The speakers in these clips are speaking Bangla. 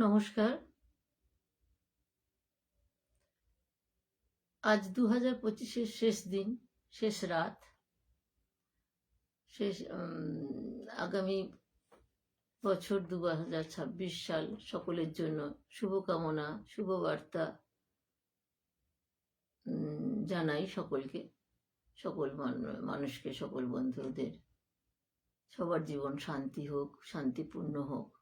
নমস্কার। আজ দু হাজার পঁচিশের শেষ দিন, শেষ রাত। শেষ আগামী বছর দু হাজার ছাব্বিশ সাল সকলের জন্য শুভকামনা, শুভবার্তা জানাই সকলকে, সকল মান- মানুষকে, সকল বন্ধুদের। সবার জীবন শান্তি হোক, শান্তিপূর্ণ হোক।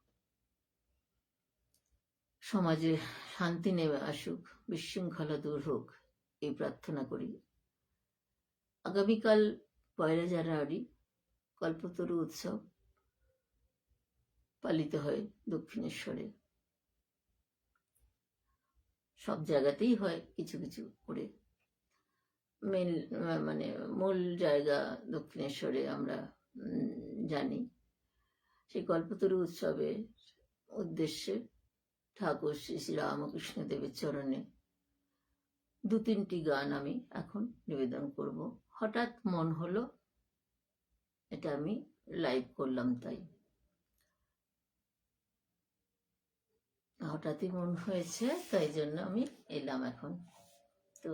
সমাজে শান্তি নেমে আসুক, বিশৃঙ্খলা দূর হোক, এই প্রার্থনা করি। আগামীকাল পয়লা জানুয়ারি কল্পতরু উৎসব পালিত হয় দক্ষিণেশ্বরে। সব জায়গাতেই হয় কিছু কিছু করে। মেন মানে মূল জায়গা দক্ষিণেশ্বরে আমরা জানি। সেই কল্পতরু উৎসবের উদ্দেশ্যে ঠাকুর শ্রী শ্রী রামকৃষ্ণ দেবের চরণে দু তিনটি গান আমি এখন নিবেদন করব। হঠাৎ মন হলো, এটা আমি লাইভ করলাম তাই। হঠাৎই মন হয়েছে, তাই জন্য আমি এলাম এখন। তো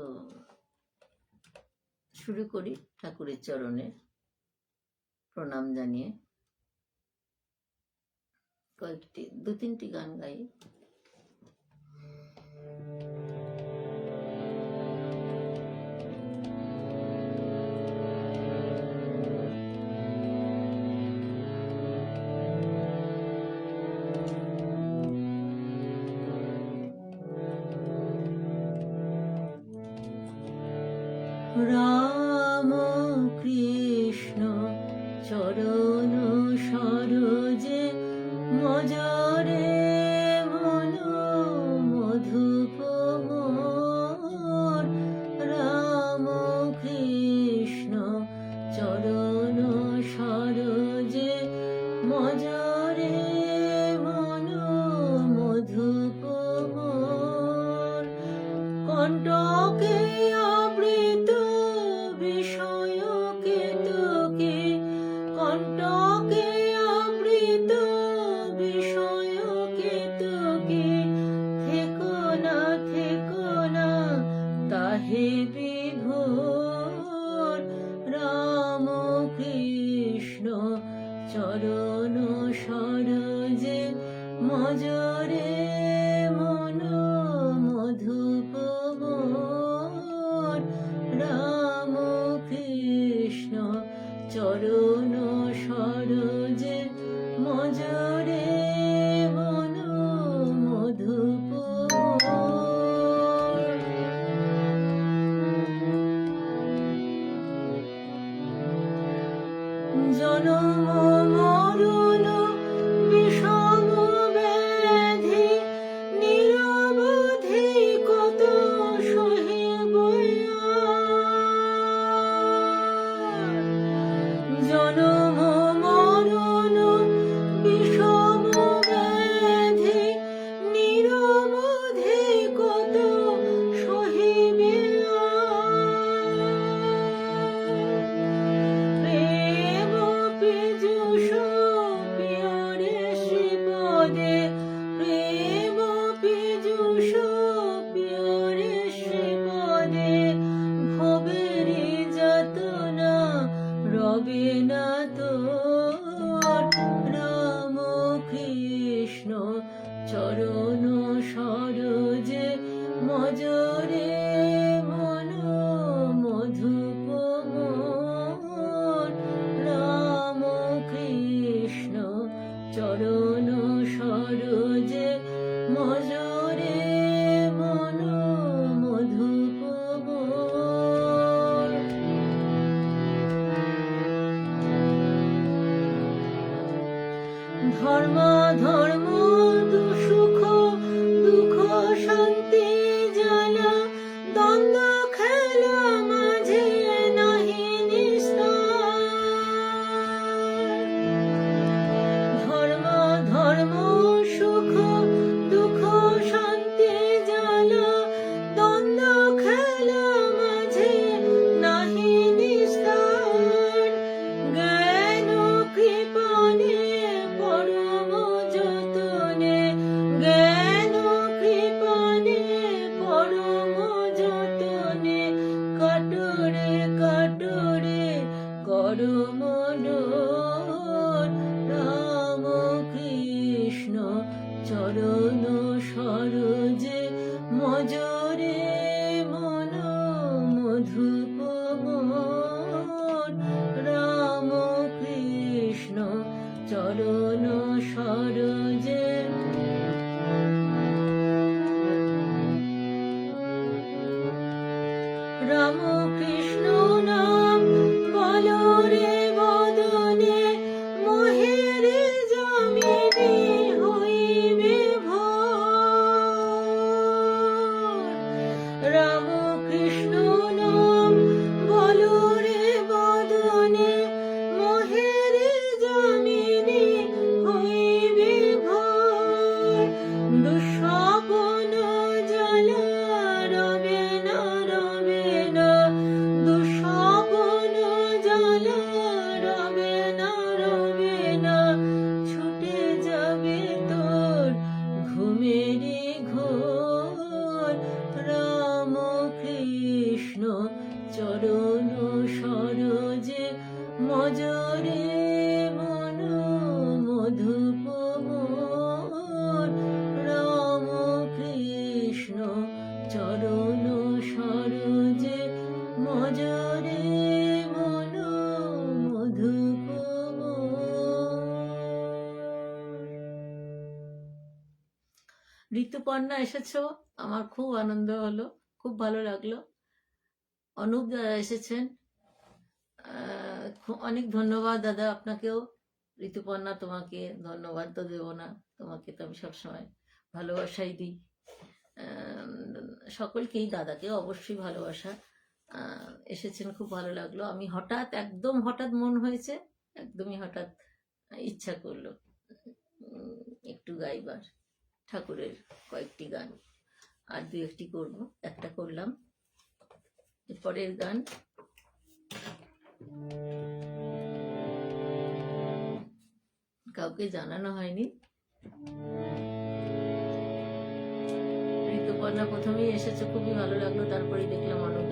শুরু করি ঠাকুরের চরণে প্রণাম জানিয়ে। কয়েকটি, দু তিনটি গান গাই। Do doggy. চরণ সরজে মজরে চরণ সরোজে মজরে মন মধুপ মোর রাম কৃষ্ণ চরণ সরোজে মজরে মন মধুপ ঋতুপর্ণা এসেছ? আমার খুব আনন্দ হলো, খুব ভালো লাগল। অনুপ দাদা এসেছেন। অনেক ধন্যবাদ দাদা আপনাকেও। ঋতুপর্ণা তোমাকে ধন্যবাদ তো দেবো না। তোমাকে তো আমি সবসময় ভালোবাসাই দিই। সকলকেই দাদাকে অবশ্যই ভালোবাসা। এসেছেন, খুব ভালো লাগল। আমি হঠাৎ, একদম হঠাৎ মন হয়েছে, একদমই হঠাৎ ইচ্ছা করল একটু গাইবার, ঠাকুরের কয়েকটি গান। আর দু একটি করব, একটা করলাম। পরের গান কাউকে জানানো হয়নি। ঋতুপর্ণা প্রথমেই এসেছে খুবই ভালো লাগল তারপরেই দেখলাম অনেক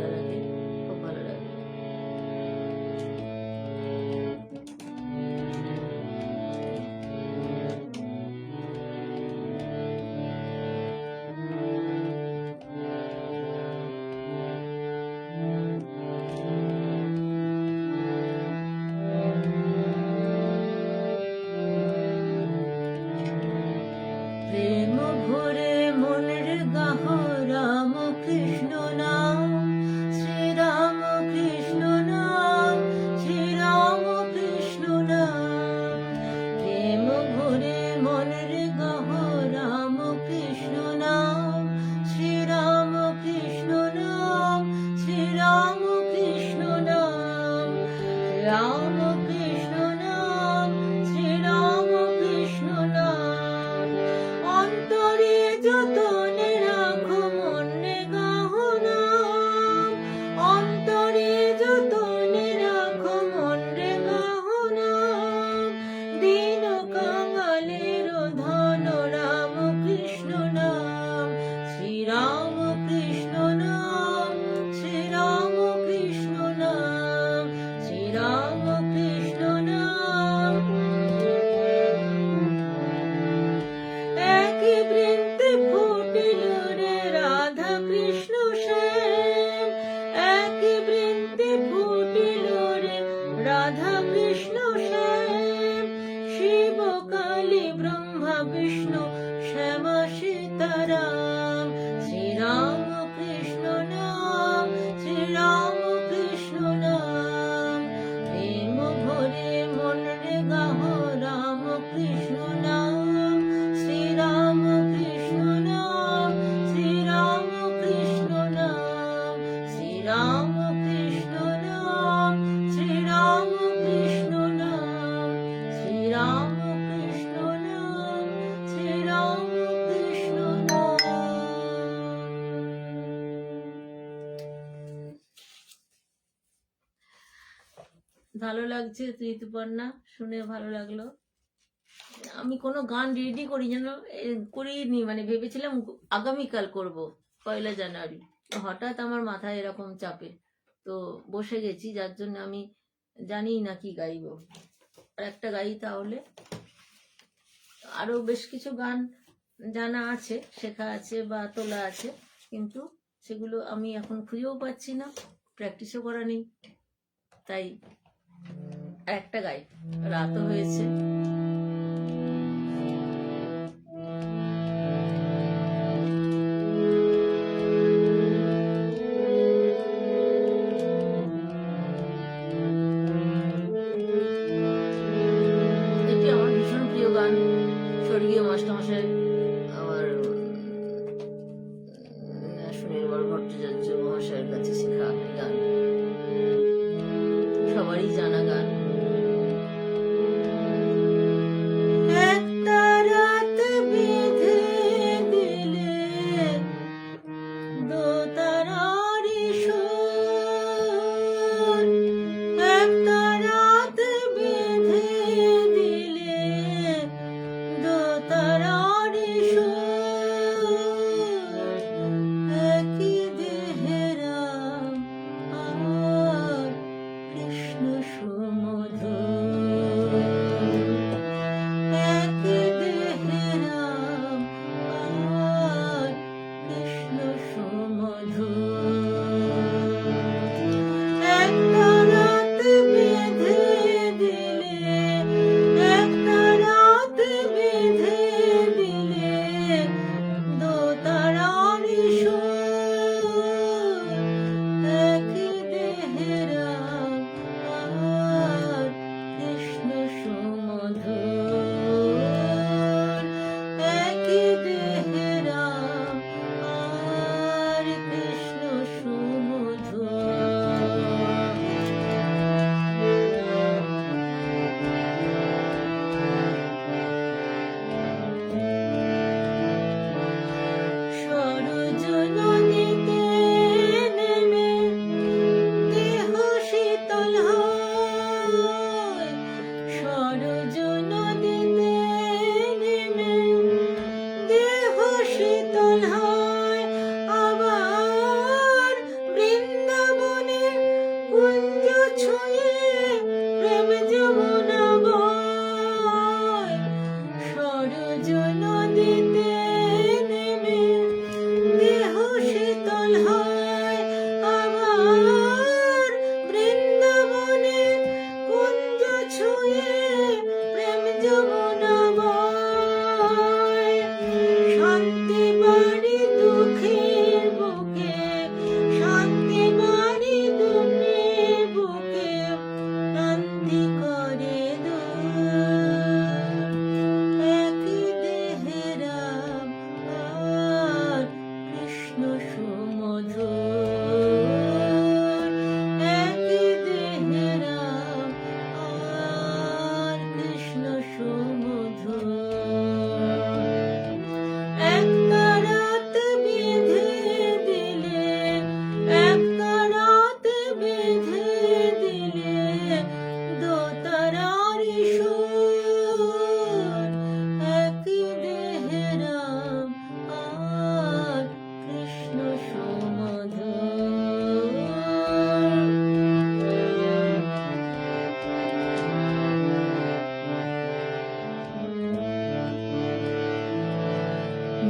Hare. Uh, ভালো লাগছে ঋতুপর্ণা শুনে ভালো লাগল। আমি কোনো গান রেডি করি যেন করিনি মানে ভেবেছিলাম আগামীকাল করব, পয়লা জানুয়ারি। হঠাৎ আমার মাথায় এরকম চাপে। তো বসে গেছি, যার জন্য আমি জানি না কি গাইব। আর একটা গাই তাহলে। আরও বেশ কিছু গান জানা আছে, শেখা আছে বা তোলা আছে, কিন্তু সেগুলো আমি এখন খুঁজেও পাচ্ছি না প্র্যাকটিসও করা নেই। তাই একটা গাই রাতও হয়েছে।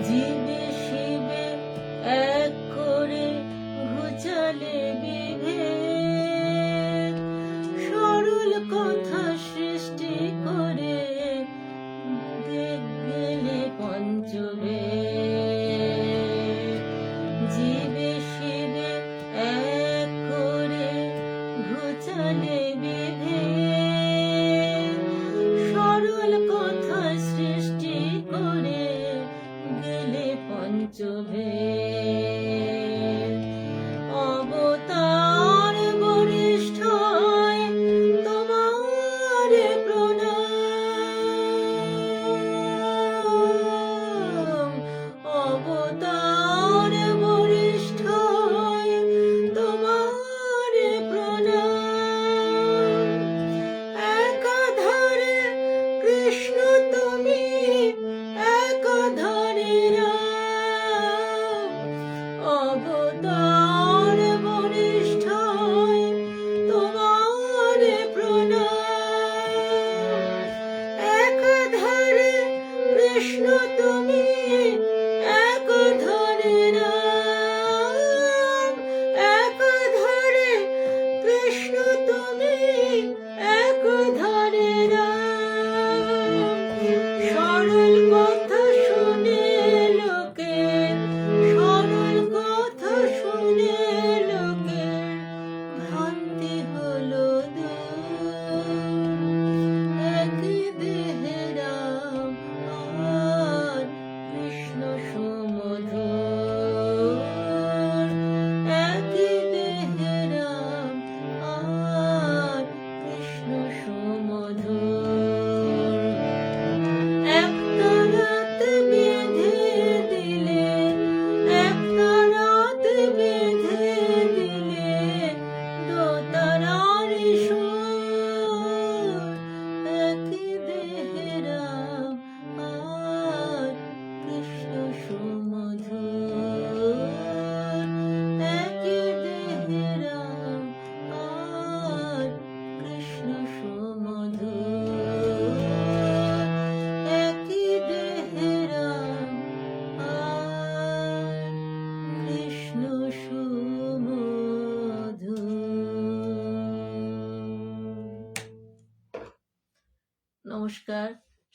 людей Amém.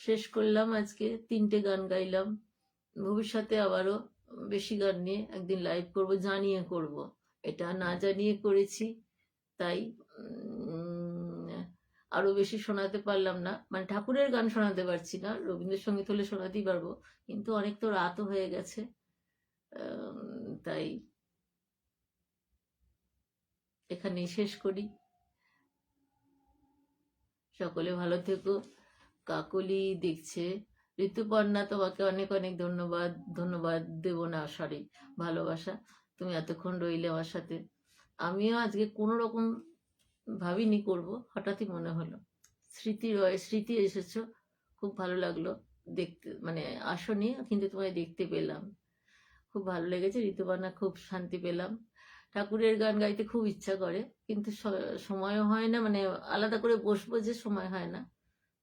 শেষ করলাম আজকে তিনটে গান গাইলাম। ভবিষ্যতে আবারও বেশি গান নিয়ে একদিন লাইভ করব জানিয়ে করব। এটা না জানিয়ে করেছি তাই উম, আরও বেশি শোনাতে পারলাম না। মানে ঠাকুরের গান শোনাতে পারছি না রবীন্দ্রসঙ্গীত হলে শোনাতেই পারব কিন্তু অনেক তো রাতও হয়ে গেছে তাই এখানেই শেষ করি। সকলে ভালো থেকো। কাকলি দেখছে। ঋতুপর্ণা, তোমাকে অনেক অনেক ধন্যবাদ। ধন্যবাদ দেব না সরি ভালোবাসা। তুমি এতক্ষণ রইলে আমার সাথে। আমিও আজকে কোনো রকম ভাবিনি করব, হঠাৎই মনে হলো। স্মৃতি রয়, স্মৃতি এসেছ, খুব ভালো লাগল দেখতে মানে আসনি, কিন্তু তোমায় দেখতে পেলাম। খুব ভালো লেগেছে, ঋতুপর্ণা খুব শান্তি পেলাম। ঠাকুরের গান গাইতে খুব ইচ্ছা করে, কিন্তু সময়ও হয় না মানে আলাদা করে বসবো যে সময় হয় না।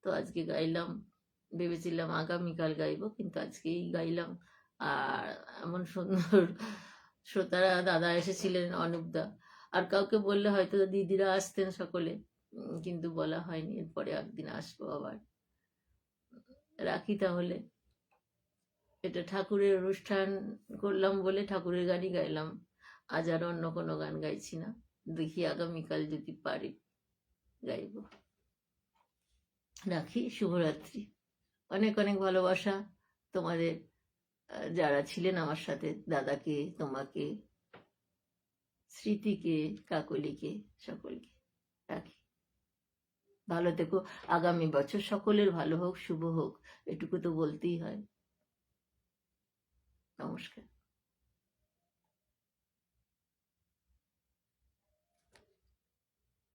তো আজকে গাইলাম, ভেবেছিলাম আগামীকাল গাইবো, কিন্তু আজকেই গাইলাম। আর এমন সুন্দর শ্রোতারা, দাদা এসেছিলেন অনুপদা আর কাউকে বললে হয়তো দিদিরা আসতেন সকলে কিন্তু বলা হয়নি। এরপরে একদিন আসব আবার। রাখি তাহলে। এটা ঠাকুরের অনুষ্ঠান করলাম বলে ঠাকুরের গানই গাইলাম। আজ আর অন্য কোনো গান গাইছি না। দেখি আগামীকাল যদি পারি, গাইব। রাখি, শুভরাত্রি। অনেক অনেক ভালোবাসা তোমাদের যারা ছিলেন আমার সাথে, দাদাকে, তোমাকে, স্মৃতিকে, কাকলিকে, সকলকে রাখি। ভালো থেকো। আগামী বছর সকলের ভালো হোক, শুভ হোক, এটুকু তো বলতেই হয়। নমস্কার।